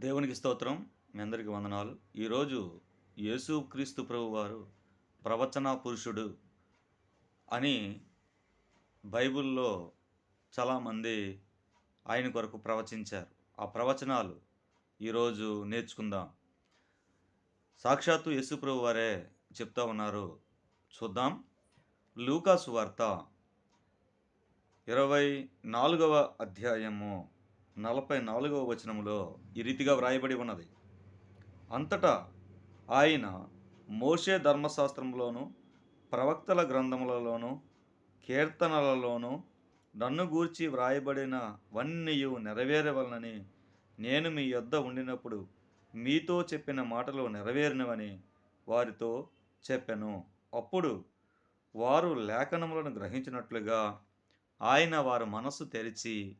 దేవునికి స్తోత్రం. మీ అందరికీ వందనాలు. ఈరోజు యేసు క్రీస్తు ప్రభు వారు ప్రవచన పురుషుడు అని బైబిల్లో చాలామంది ఆయన కొరకు ప్రవచించారు. ఆ ప్రవచనాలు ఈరోజు నేర్చుకుందాం. సాక్షాత్తు యేసు ప్రభు వారే చెప్తా ఉన్నారు. చూద్దాం. లూకాసు వార్త ఇరవై నాలుగవ అధ్యాయము. నలభై నాలుగవ వచనములో ఈ రీతిగా వ్రాయబడి ఉన్నది. అంతటా ఆయన మోషే ధర్మశాస్త్రంలోను ప్రవక్తల గ్రంథములలోను కీర్తనలలోను నన్ను గూర్చి వ్రాయబడినవన్నీయు నెరవేరవలనని నేను మీ యొద్ద ఉండినప్పుడు మీతో చెప్పిన మాటలు నెరవేరినవని వారితో చెప్పాను. అప్పుడు వారు లేఖనములను గ్రహించినట్లుగా ఆయన వారి మనస్సు తెరిచి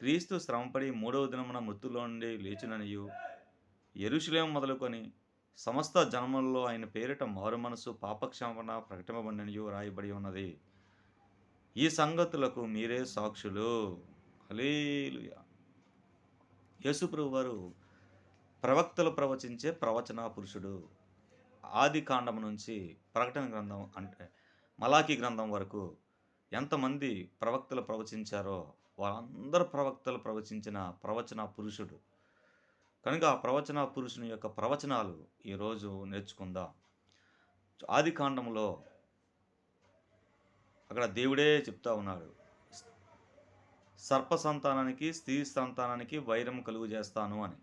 క్రీస్తు శ్రమపడి మూడవ దినమున మృతుల్లో నుండి లేచిననియు ఎరుషులేం మొదలుకొని సమస్త జన్మల్లో ఆయన పేరిట మారు మనసు పాపక్షమణ ప్రకటింపబడినయు రాయబడి ఉన్నది. ఈ సంగతులకు మీరే సాక్షులు. హలేలుయా యేసుప్రభు వారు ప్రవక్తలు ప్రవచించే ప్రవచన పురుషుడు. ఆది కాండం నుంచి ప్రకటన గ్రంథం అంటే మలాఖీ గ్రంథం వరకు ఎంతమంది ప్రవక్తలు ప్రవచించారో వాళ్ళందరు ప్రవక్తలు ప్రవచించిన ప్రవచన పురుషుడు. కనుక ఆ ప్రవచన పురుషుని యొక్క ప్రవచనాలు ఈరోజు నేర్చుకుందాం. ఆది కాండంలో అక్కడ దేవుడే చెప్తా ఉన్నాడు. సర్ప సంతానానికి స్త్రీ సంతానానికి వైరం కలుగు చేస్తాను అని.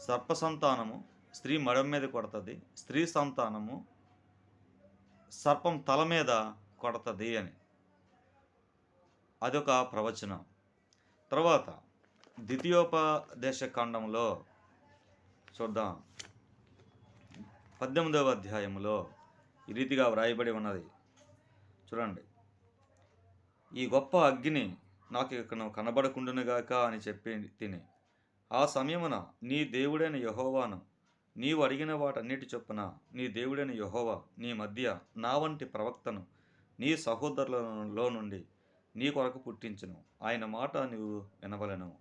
సర్ప సంతానము స్త్రీ మడం మీద కొడుతుంది స్త్రీ సంతానము సర్పం తల మీద కొడుతుంది అని. అదొక ప్రవచనం. తర్వాత ద్వితీయోపదేశ కాండంలో చూద్దాం. పద్దెనిమిదవ అధ్యాయంలో ఈ రీతిగా వ్రాయబడి ఉన్నది. చూడండి. ఈ గొప్ప అగ్ని నాకు ఇక్కడ కనబడకుండునుగాక అని చెప్పి తిని ఆ సమయమున నీ దేవుడైన యహోవాను నీవు అడిగిన వాటన్నిటి చొప్పున నీ దేవుడైన యహోవా నీ మధ్య నా వంటి ప్రవక్తను నీ సహోదరులలో నుండి నీ కొరకు పుట్టించును. ఆయన మాట నీవు వినవలను.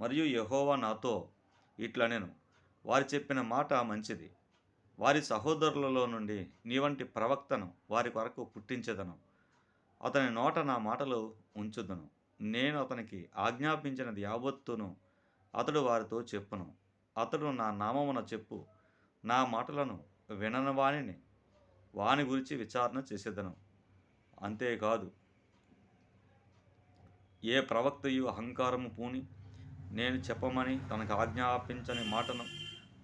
మరియు యహోవా నాతో ఇట్లా నేను వారు చెప్పిన మాట మంచిది. వారి సహోదరులలో నుండి నీ వంటి ప్రవక్తను వారి కొరకు పుట్టించదను. అతని నోట నా మాటలు ఉంచుదను. నేను అతనికి ఆజ్ఞాపించినది యావత్తును అతడు వారితో చెప్పును. అతడు నా నామమున చెప్పు. నా మాటలను వినని వాణిని వాని గురించి విచారణ చేసేదను. అంతేకాదు ఏ ప్రవక్తయు అహంకారము పూని? నేను చెప్పమని తనకు ఆజ్ఞాపించని మాటను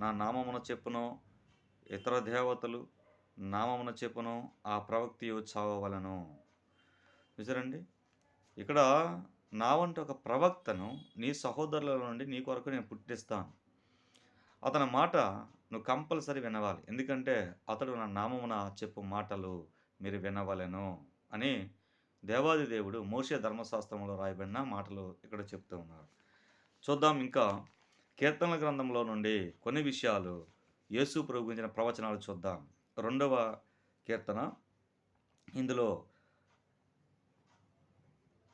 నా నామమున చెప్పునో? ఇతర దేవతలు నామమున చెప్పునో? ఆ ప్రవక్తియు చావవలను. చూసారండి ఇక్కడ నా వంటి ఒక ప్రవక్తను నీ సహోదరుల నుండి నీ కొరకు నేను పుట్టిస్తాను. అతని మాట నువ్వు కంపల్సరీ వినవాలి. ఎందుకంటే అతడు నా నామమున చెప్పు మాటలు మీరు వినవలను అని దేవాది దేవుడు మోసే ధర్మశాస్త్రంలో రాయబడిన మాటలు ఇక్కడ చెప్తూ ఉన్నారు. చూద్దాం ఇంకా కీర్తనల గ్రంథంలో నుండి కొన్ని విషయాలు యేసు ప్రభు గురించిన ప్రవచనాలు చూద్దాం. రెండవ కీర్తన. ఇందులో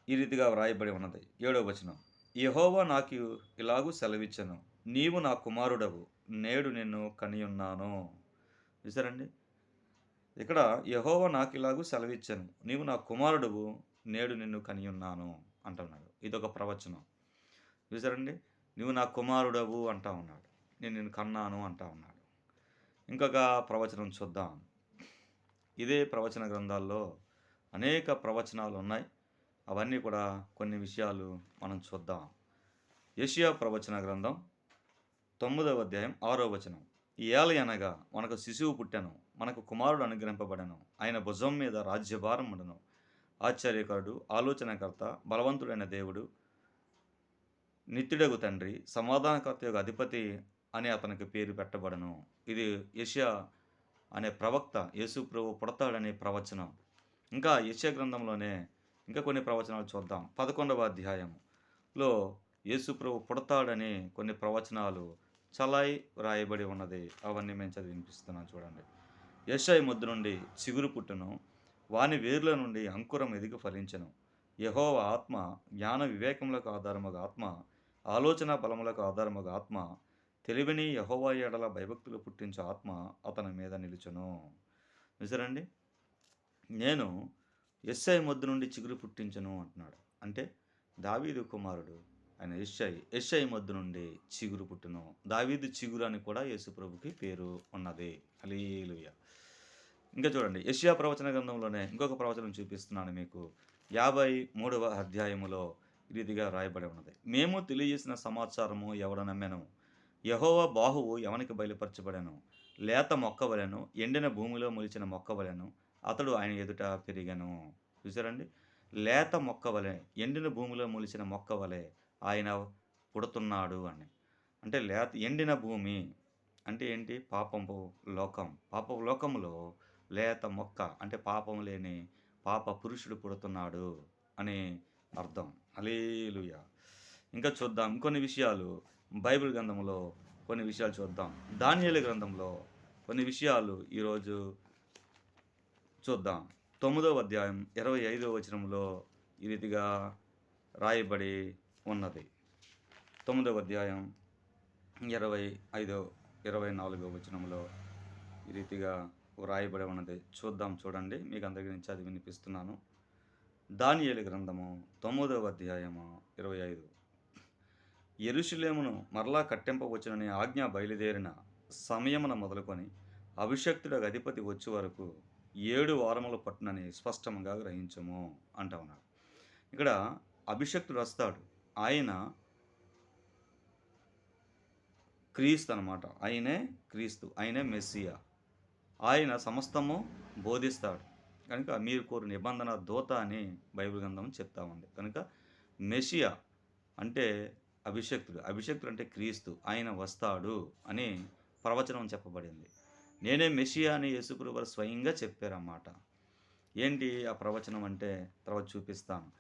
ఈ రీతిగా వ్రాయబడి ఉన్నది. ఏడవ వచనం. యహోవా నాకు ఇలాగూ సెలవిచ్చను. నీవు నా కుమారుడవు. నేడు నిన్ను కనియున్నాను. చూసారండి ఇక్కడ యహోవ నాకు ఇలాగూ సెలవిచ్చాను. నీవు నా కుమారుడవు నేడు నిన్ను కనియున్నాను అంటున్నాడు. ఇదొక ప్రవచనం. చూసారండి నువ్వు నా కుమారుడవు అంటా ఉన్నాడు. నేను నిన్ను కన్నాను అంటా ఉన్నాడు. ఇంకొక ప్రవచనం చూద్దాం. ఇదే ప్రవచన గ్రంథాల్లో అనేక ప్రవచనాలు ఉన్నాయి. అవన్నీ కూడా కొన్ని విషయాలు మనం చూద్దాం. ఏషియా ప్రవచన గ్రంథం తొమ్మిదవ అధ్యాయం ఆరో వచనం. ఏలి అనగా మనకు శిశువు పుట్టెను మనకు కుమారుడు అనుగ్రహింపబడను ఆయన భుజం మీద రాజ్యభారం ఉండను. ఆశ్చర్యకరుడు ఆలోచనకర్త బలవంతుడైన దేవుడు నిత్యుడగు తండ్రి సమాధానకర్త యొక్క అధిపతి అని అతనికి పేరు పెట్టబడను. ఇది యషియా అనే ప్రవక్త యేసు ప్రభు పుడతాడనే ప్రవచనం. ఇంకా యశ గ్రంథంలోనే ఇంకా కొన్ని ప్రవచనాలు చూద్దాం. పదకొండవ అధ్యాయంలో యేసు ప్రభు పుడతాడని కొన్ని ప్రవచనాలు చలాయి రాయబడి ఉన్నది. అవన్నీ మేము చదివి వినిపిస్తున్నాం చూడండి. యశాయి ముద్దు నుండి చిగురు పుట్టును వాని వేర్ల నుండి అంకురం ఎదిగి ఫలించను. యహోవ ఆత్మ జ్ఞాన వివేకములకు ఆధారముగా ఆత్మ ఆలోచన బలములకు ఆధారముగా ఆత్మ తెలివిని యహోవా ఎడల భయభక్తులు పుట్టించే ఆత్మ అతని మీద నిలుచును. చూసారండి? నేను ఎస్ఐ మొద్దు నుండి చిగురు పుట్టించను అంటున్నాడు. అంటే దావీదు కుమారుడు ఆయన ఎస్ఐ ఎస్ఐ మధ్య నుండి చిగురు పుట్టును. దావీదు చిగురు అని కూడా యేసుప్రభుకి పేరు ఉన్నది. హలీలుయ ఇంకా చూడండి యెషయా ప్రవచన గ్రంథంలోనే ఇంకొక ప్రవచనం చూపిస్తున్నాను మీకు. యాభై మూడవ అధ్యాయములో రీతిగా రాయబడి ఉన్నది. మేము తెలియజేసిన సమాచారము ఎవడ నమ్మెను? యహోవ బాహువు ఎవనికి బయలుపరచబడాను? లేత మొక్క వలెను ఎండిన భూమిలో మొలిచిన మొక్క వలెను అతడు ఆయన ఎదుట పెరిగాను. చూసారండి లేత మొక్క వలె ఎండిన భూమిలో మొలిచిన మొక్క వలె ఆయన పుడుతున్నాడు అని. అంటే లేత ఎండిన భూమి అంటే ఏంటి? పాపపు లోకం. పాపపు లోకంలో లేత మొక్క అంటే పాపం లేని పాప పురుషుడు పుడుతున్నాడు అని అర్థం. అలేలుయ ఇంకా చూద్దాం. కొన్ని విషయాలు బైబిల్ గ్రంథంలో కొన్ని విషయాలు చూద్దాం. ధాన్యాల గ్రంథంలో కొన్ని విషయాలు ఈరోజు చూద్దాం. తొమ్మిదవ అధ్యాయం ఇరవై ఐదవ వచనంలో ఈ రీతిగా రాయబడి ఉన్నది. తొమ్మిదవ అధ్యాయం ఇరవై ఐదో ఇరవై నాలుగో వచనంలో ఈ రీతిగా వ్రాయబడి ఉన్నది. చూద్దాం చూడండి మీకు అందరికీ నుంచి అది వినిపిస్తున్నాను. దానియేలు గ్రంథము తొమ్మిదవ అధ్యాయము ఇరవై ఐదు. ఎరుషులేమును మరలా కట్టింపవచ్చునని ఆజ్ఞ బయలుదేరిన సమయమున మొదలుకొని అభిషక్తుడకు అధిపతి వచ్చే వరకు ఏడు వారములు పట్టునని స్పష్టంగా గ్రహించము అంటా ఉన్నాడు. ఇక్కడ అభిషక్తుడు వస్తాడు. ఆయన క్రీస్తు అనమాట ఆయనే క్రీస్తు ఆయనే మెస్సియా. ఆయన సమస్తము బోధిస్తాడు. కనుక మీరు కోరు నిబంధన దూత అని బైబిల్ గ్రంథం చెప్తా ఉంది కనుక మెషియా అంటే అభిషక్తుడు. అభిషక్తుడు అంటే క్రీస్తు. ఆయన వస్తాడు అని ప్రవచనం చెప్పబడింది. నేనే మెషియా అని యేసుకురు వారు స్వయంగా చెప్పారన్నమాట. ఏంటి ఆ ప్రవచనం అంటే? తర్వాత చూపిస్తాను.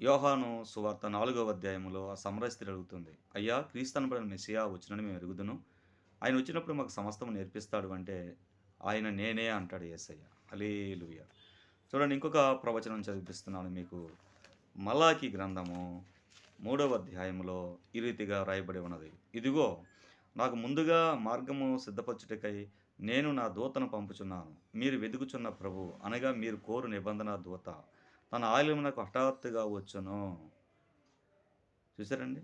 యోహాను సువార్త నాలుగవ అధ్యాయంలో ఆ సమరస్థితి అడుగుతుంది. అయ్యా క్రీస్తనబడిన మెస్సియా వచ్చినని మేము ఎరుగుదును. ఆయన వచ్చినప్పుడు మాకు సమస్తం నేర్పిస్తాడు అంటే ఆయన నేనే అంటాడు ఏసయ్య. అలేలుయ చూడండి ఇంకొక ప్రవచనం చదివిస్తున్నాను మీకు. మలాకి గ్రంథము మూడవ అధ్యాయంలో ఈ రీతిగా రాయబడి ఉన్నది. ఇదిగో నాకు ముందుగా మార్గము సిద్ధపరచుటకై నేను నా దూతను పంపుచున్నాను. మీరు వెతుకుచున్న ప్రభు అనగా మీరు కోరు నిబంధన దూత. తన ఆలయమునకు హఠాత్తుగా వచ్చును చూసారండి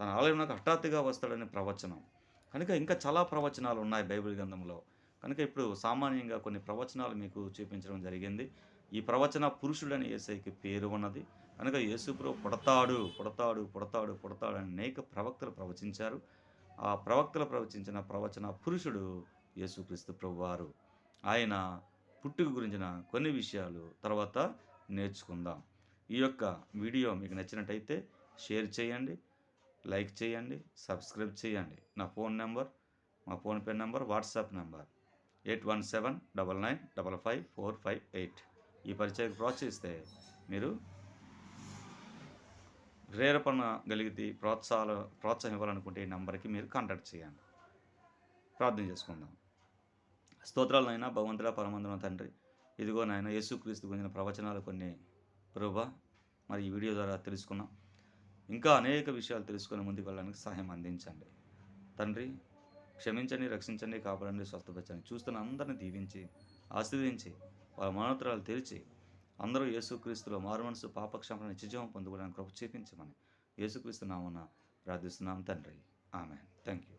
తన ఆలయంలోకి హఠాత్తుగా వస్తాడనే ప్రవచనం. కనుక ఇంకా చాలా ప్రవచనాలు ఉన్నాయి బైబిల్ గ్రంథంలో. కనుక ఇప్పుడు సామాన్యంగా కొన్ని ప్రవచనాలు మీకు చూపించడం జరిగింది. ఈ ప్రవచన పురుషుడని ఏసైకి పేరు ఉన్నది. కనుక యేసుప్రో పుడతాడు పుడతాడు పుడతాడు పుడతాడు అని అనేక ప్రవక్తలు ప్రవచించారు. ఆ ప్రవక్తలు ప్రవచించిన ప్రవచన పురుషుడు యేసుక్రీస్తు ప్రభువారు. ఆయన పుట్టుక గురించిన కొన్ని విషయాలు తర్వాత నేర్చుకుందాం. ఈ యొక్క వీడియో మీకు నచ్చినట్టయితే షేర్ చేయండి లైక్ చేయండి సబ్స్క్రైబ్ చేయండి. నా ఫోన్ నెంబర్ మా PhonePe number WhatsApp number eight one seven double nine double five four five eight. ఈ పరిచయం ప్రోత్సహిస్తే మీరు ప్రేరేపణ కలిగితే ప్రోత్సాహాలు ప్రోత్సాహం ఇవ్వాలనుకుంటే ఈ నెంబర్కి మీరు కాంటాక్ట్ చేయండి. ప్రార్థన చేసుకుందాం. స్తోత్రాలనైనా భగవంతుడా పరమందున తండ్రి. ఇదిగో నాయన యేసుక్రీస్తు గురించిన ప్రవచనాలు కొన్ని. ప్రభా మరి ఈ వీడియో ద్వారా తెలుసుకున్నాం. ఇంకా అనేక విషయాలు తెలుసుకొని ముందుకు వెళ్ళడానికి సహాయం అందించండి. తండ్రి క్షమించండి రక్షించండి కాపాడండి స్వస్థపరచండి. చూస్తున్న అందరిని దీవించి ఆశీర్వదించి వాళ్ళ మనోత్తరాలు తెరిచి అందరూ యేసుక్రీస్తులో మారుమనసు పాపక్షమణ నిత్యజీవం పొందుకోవడానికి కృప చూపించమని యేసుక్రీస్తు నామన ప్రార్థిస్తున్నాం తండ్రి. ఆమె థ్యాంక్ యూ